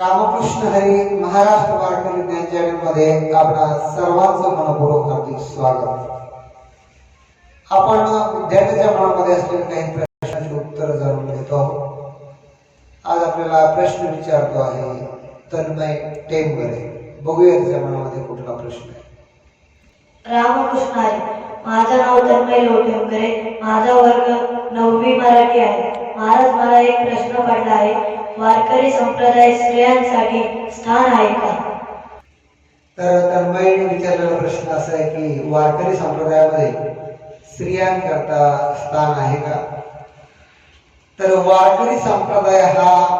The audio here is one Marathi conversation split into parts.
रामकृष्ण हरी महाराष्ट्र वारकरी चॅनलमध्ये आपणा सर्वांचं मनपूर्वक हार्दिक स्वागत. आपण विद्यार्थ्याच्या मनामध्ये असलेले काही प्रश्नांची उत्तर जाणून घेतो आहोत. आज आपल्याला प्रश्न विचारतो आहे तन्मय टेमगरे बघूया त्याच्या मनामध्ये कुठला प्रश्न आहे. रामकृष्ण आहे माझं नाव तन्मय लोटेमकरे माझा वर्ग नववी मराठी आहे. महाराज मला एक प्रश्न पडला आहे. वारकरी संप्रदाय स्त्रियांसाठी स्थान आहे का? तर तन्मयीने विचारलेला प्रश्न असा आहे की वारकरी संप्रदायामध्ये स्त्रियांकरता स्थान आहे का? तर वारकरी संप्रदाय हा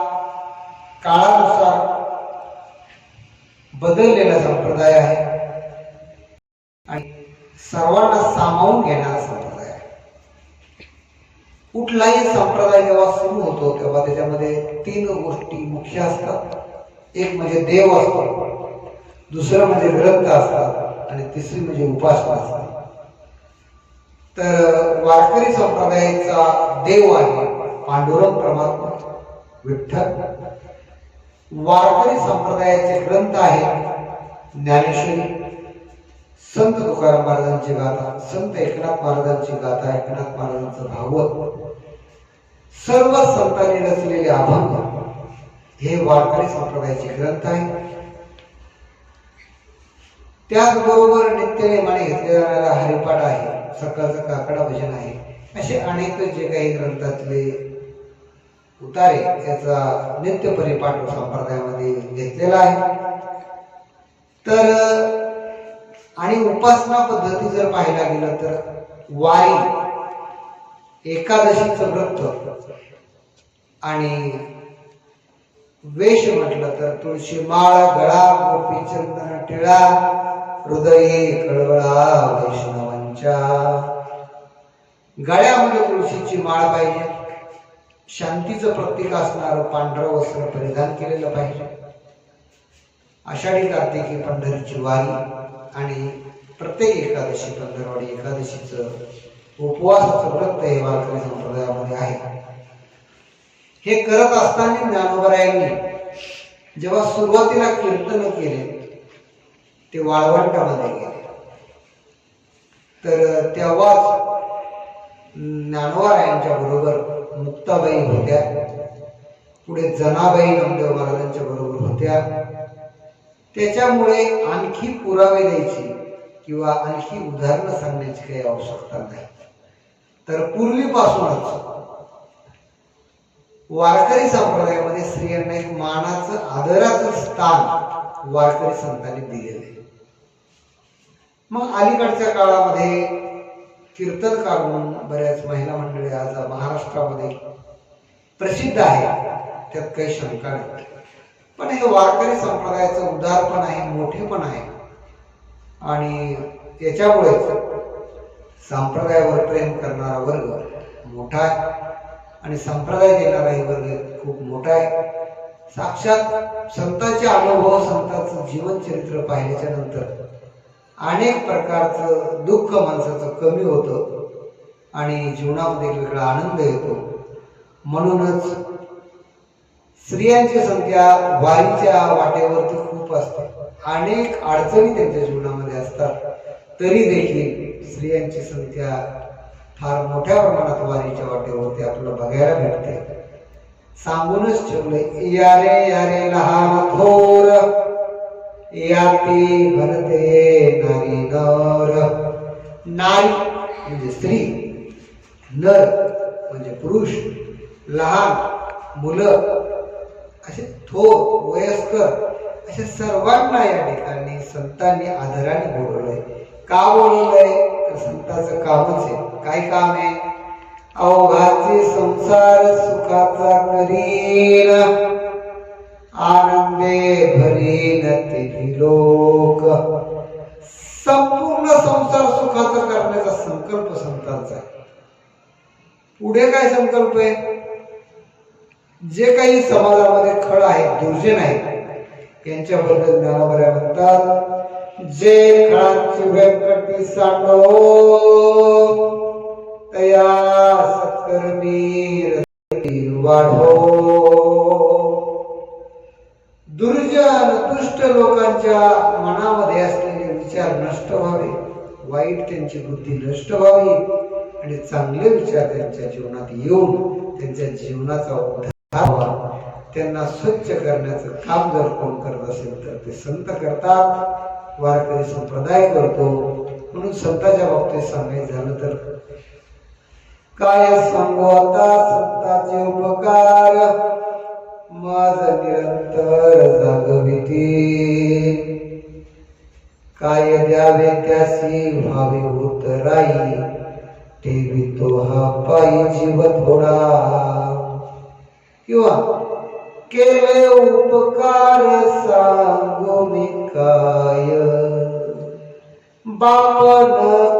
काळानुसार बदललेला संप्रदाय आहे. आणि सर्वांना सामावून घेणारा संप्रदाय. कुठलाही संप्रदाय जेव्हा सुरू होतो तेव्हा त्याच्यामध्ये तीन गोष्टी मुख्य असतात. एक म्हणजे देव असतो दुसरं म्हणजे ग्रंथ असतात आणि तिसरी म्हणजे उपासना असतात तर वारकरी संप्रदायाचा देव आहे पांडुरंग परमात्मा विठ्ठल. वारकरी संप्रदायाचे ग्रंथ आहेत ज्ञानेश्वरी संत तुकाराम महाराजांची गाथा संत एकनाथ महाराजांची गाथा एकनाथ महाराजांचं भागवत सर्व संतांनी रचलेले अभंग. हे वारकरी संप्रदायाचे ग्रंथ आहे त्याचबरोबर नित्यनेमाने घेतले जाणारा हरिपाठ आहे सकाळचं काकडा भजन आहे. असे अनेक जे काही ग्रंथातले उतारे याचा नित्य परिपाठ संप्रदायामध्ये घेतलेला आहे. तर आणि उपासना पद्धती जर पाहायला गेलं तर वारी एकादशीचं व्रत आणि वेश म्हटलं तर तुळशी माळ गळा गोपी चंदन टिळा हृदय कळवळा वैष्णवांच्या. गळ्यामध्ये म्हणजे तुळशीची माळ पाहिजे. शांतीचं प्रतीक असणारं पांढरं वस्त्र परिधान केलेलं पाहिजे. आषाढी कार्तिकी पंढरीची वारी. आणि प्रत्येक एकादशी पंधरवाडी एकादशीचं उपवासाचं व्रत हे वारकरी संप्रदायामध्ये आहे. हे करत असताना ज्ञानोबरायांनी जेव्हा सुरुवातीला कीर्तन केले ते वाळवंटामध्ये गेले. तर तेव्हाच ज्ञानोबरायांच्या बरोबर मुक्ताबाई होत्या. पुढे जनाबाई नामदेव महाराजांच्या बरोबर होत्या. त्याच्यामुळे आणखी पुरावे द्यायची किंवा आणखी उदाहरणं सांगण्याची काही आवश्यकता नाही. तर पूर्वीपासूनच वारकरी संप्रदायामध्ये स्त्रियांना एक मानाचं आदराचं स्थान वारकरी संतांनी दिलेलं आहे. मग अलीकडच्या काळामध्ये कीर्तनकार म्हणून बऱ्याच महिला मंडळी आज महाराष्ट्रामध्ये प्रसिद्ध आहे त्यात काही शंका नाही पण हे वारकरी संप्रदायाचं उदार पण आहे मोठे पण आहे. आणि याच्यामुळेच संप्रदायावर प्रेम करणारा वर्ग मोठा आहे. आणि संप्रदाय देणाराही वर्ग खूप मोठा आहे. साक्षात संतांचे अनुभव संतांचं जीवनचरित्र पाहिल्याच्या नंतर अनेक प्रकारचं दुःख माणसाचं कमी होतं आणि जीवनामध्ये वेगळा आनंद येतो. म्हणूनच स्त्रियांची संख्या वाईच्या वाटेवरती खूप असते. अनेक अडचणी त्यांच्या जीवनामध्ये असतात. तरी देखील स्त्रियांची संख्या फार मोठ्या प्रमाणात वारीच्या वाटेवरती आपल्याला बघायला भेटते. सांगूनच ठेवले यारे यारे लहान थोर याती भरते नारी नर. नारी म्हणजे स्त्री नर म्हणजे पुरुष लहान मुलं असे थोर वयस्कर अशा सर्वांना या ठिकाणी संतांनी आदराने बोलवलंय. का बोलवलंय? तर संतांचं कामच आहे. काय काम आहे? अवघाचे संसार सुखाचा करीन. आनंदे भरीन ते लोक. संपूर्ण संसार सुखाचा करण्याचा संकल्प संतांचा आहे. पुढे काय संकल्प आहे? जे काही समाजामध्ये खळ आहेत दुर्जन आहेत यांच्याबद्दल ज्ञानोबऱ्या म्हणतात जे खळांची सांडो तया सत्कर्मी वाढो. दुर्जन दुष्ट लोकांच्या मनामध्ये असलेले विचार नष्ट व्हावे वाईट त्यांची बुद्धी नष्ट व्हावी आणि चांगले विचार त्यांच्या जीवनात येऊन त्यांच्या जीवनाचा उद्धार त्यांना स्वच्छ करण्याचं काम जर कोण करत असेल तर ते संत करतात. वारकरी संप्रदाय करतो. म्हणून संताच्या बाबतीत सांगायचं झालं तर, काय सांगू संताचे उपकार? माझ निरंतर जागविते. काय द्यावे त्यासी व्हावे होत राई ठेवितो हा पायी जीव थोडा किंवा केले उपकार सांगो मी काय? बापन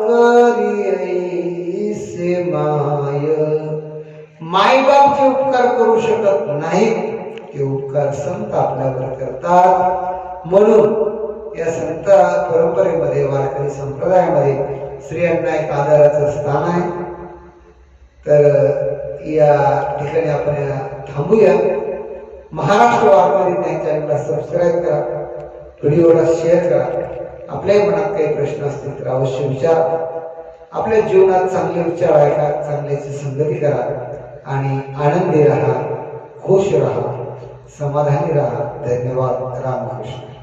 करी से माय. माय बापचे उपकार करू शकत नाही ते उपकार संत आपल्यावर करतात. म्हणून या संत परंपरेमध्ये वारकरी संप्रदायामध्ये स्त्रियांना एक आदराचं स्थान आहे. तर या ठिकाणी आपण थांबूया. महाराष्ट्र वारकरी न्याय चॅनलला सबस्क्राईब करा. व्हिडिओला शेअर करा. आपल्याही मनात काही प्रश्न असतील तर अवश्य विचारा. आपल्या जीवनात चांगले विचार ऐका चांगल्याची संगती करा आणि आनंदी राहा खुश राहा समाधानी राहा. धन्यवाद. रामकृष्ण.